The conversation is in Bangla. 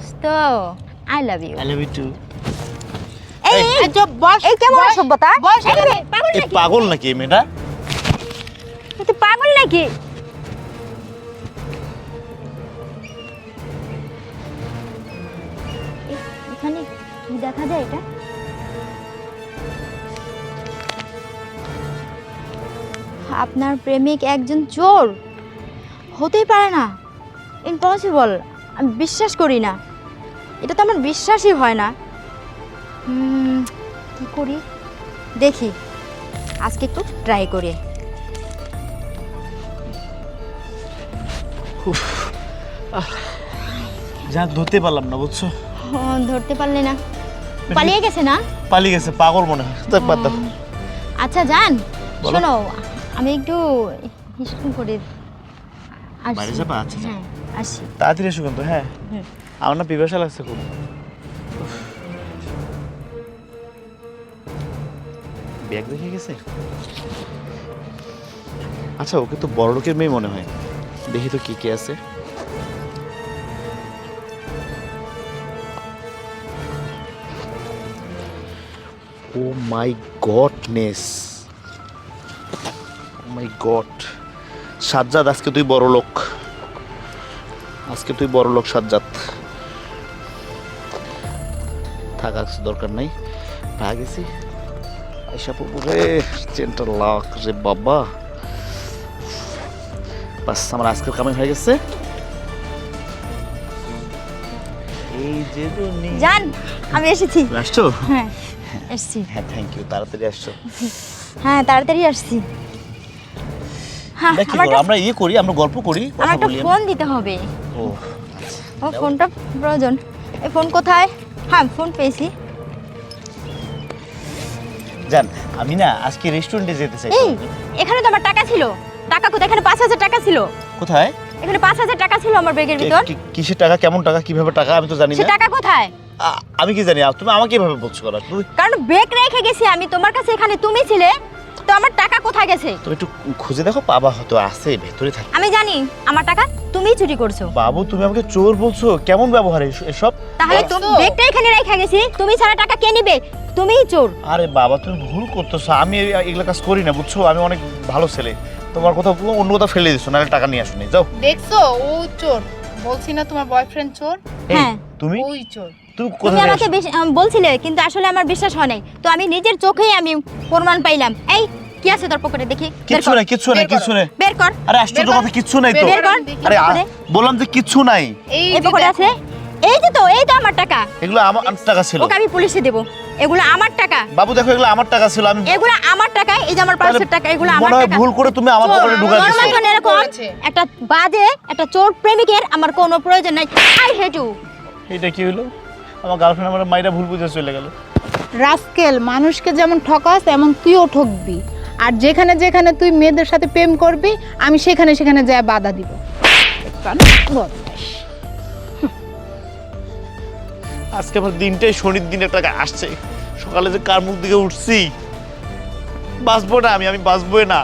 দোস্ত I love you I love you too এই চুপ, বস। এই কেমন সভ্যতা? বস এখানে। পাগল নাকি? পাগল নাকি মেয়েটা? তুই পাগল নাকি? এখানে কি দেখা যায় এটা? আপনার প্রেমিক একজন চোর। হতেই পারে না। ইম্পসিবল। আমি বিশ্বাস করি না। এটা তো আমার বিশ্বাসই হয় না। কি করি? দেখি। আজকে একটু ট্রাই করি। যা ধরতে পারলাম না বুঝছ? ধরতে পারলে না। পালিয়ে গেছে না? পালিয়ে গেছে পাগল মনে হয়। আচ্ছা জান বলো। শোনো আমি একটু করে। বাইরে যাবা? আচ্ছা, হ্যাঁ আসি। তাড়াতাড়ি এসো কিন্তু হ্যাঁ। হুম। আমার না পিপাসা লাগছে খুব। ব্যাগ দেখে গেছে? আচ্ছা ওকে তো বড় লোকের মেয়ে মনে হয়। দেখি তো কি কি আছে। ও my goodness my god Sajjad আজকে তুই বড় লোক। আজকে তুই বড় লোক সাজ্জাদ। থাক দরকার নাই। পাওয়া গেছি। আইসা পড়ব রে চেনটা লাখ রে বাবা। বাস আমার আজকের কামাই হয়ে গেছে। এই যে জান আমি এসেছি। আসছো? হ্যাঁ এসেছি। হ্যাঁ থ্যাংক ইউ তাড়াতাড়ি আসছো। হ্যাঁ তাড়াতাড়ি আসছি। হ্যাঁ আমরা ইয়ে করি আমরা গল্প করি আমার কথা একটা বলি ফোন দিতে হবে। ও ও ফোনটা প্রয়োজন। এই ফোন কোথায়? হ্যাঁ ফোন পেয়েছি। জান আমি না আজকে রেস্টুরেন্টে যেতে চাই এই এখানে তো আমার টাকা ছিল। টাকা কোথায়? এখানে পাঁচ হাজার টাকা ছিল। কোথায়? এখানে পাঁচ হাজার টাকা ছিল আমার ব্যাগের ভিতর। কি- কিসের টাকা কেমন টাকা কীভাবে টাকা আমি তো জানি সে না। টাকা কোথায়? আ- আমি কি জানি আ- তুমি আমাকে এভাবে বলছো করা কারণ ব্যাগ রেখে গেছি আমি তোমার কাছে এখানে তুমি ছিলে। তো আমার টাকা কোথায় গেছে? তুমি একটু খুঁজে দেখো পাবা হয়তো আছে ভেতরে থাকে। আমি জানি আমার টাকা তুমিই চুরি করছ। বাবু তুমি আমাকে চোর বলছো কেমন ব্যবহার এস- এসব? তাহলে তুমি ব্যাগটা এখানে রেখে গেছি তুমি ছাড়া টাকা কে নিবে? তুমিই চোর। আরে বাবা তুমি ভুল করতেছো আমি এ- এগুলো কাজ করি না বুঝছ? আমি অনেক ভালো ছেলে। তোমার কথা অন্য কথা ফেলে দিছো নাহলে টাকা নিয়ে আসুনি যাও। দেখছ ও চোর। বলছি না তোমার বয়ফ্রেন্ড চোর? এই, হ্যাঁ। তুমি? ওই চোর। তুমি কোথায় আমাকে বলছিলে কিন্তু আসলে আমার বিশ্বাস হয় নাই। তো আমি নিজের চোখেই আমি প্রমাণ পাইলাম। এই কি আছে তোর পকেটে? দেখি কিচ্ছু নাই কিচ্ছু নাই কিচ্ছু নাই। বের কর। আরে আশ্চর্য কথা কিচ্ছু নাই তো। বের কর। আরে বললাম যে কিচ্ছু নাই। এই পকেটে আছে? এই যে তো এই তো আমার টাকা। এগুলো আমার টাকা ছিল। ওকে আমি পুলিশে দেব। এগুলো আমার টাকা। বাবু দেখো এগুলো আমার টাকা ছিল। আমি এগুলো আমার টাকা এই যে আমার পাঁচশো টাকা এগুলো আমার টাকা। ভুল করে তুমি আমার পকেটে দিছো। এরকম একটা বাজে একটা চোর প্রেমিকের আমার কোনো প্রয়োজন নাই। আই হেট ইউ এটা কি হলো? আমার গার্লফ্রেন্ড আমার মাইরা ভুল বুঝে চলে গেল। রাস্কেল মানুষকে যেমন ঠকাস এমন তুইও ঠকবি। আর যেখানে যেখানে তুই মেয়েদের সাথে প্রেম করবি আমি সেখানে সেখানে যায় বাধা দিব। আজকে আমার দিনটাই শনির দিন একটা আসছে। সকালে যে কার মুখ দিকে উঠছি বাঁচবো না আমি আমি বাঁচবোই না।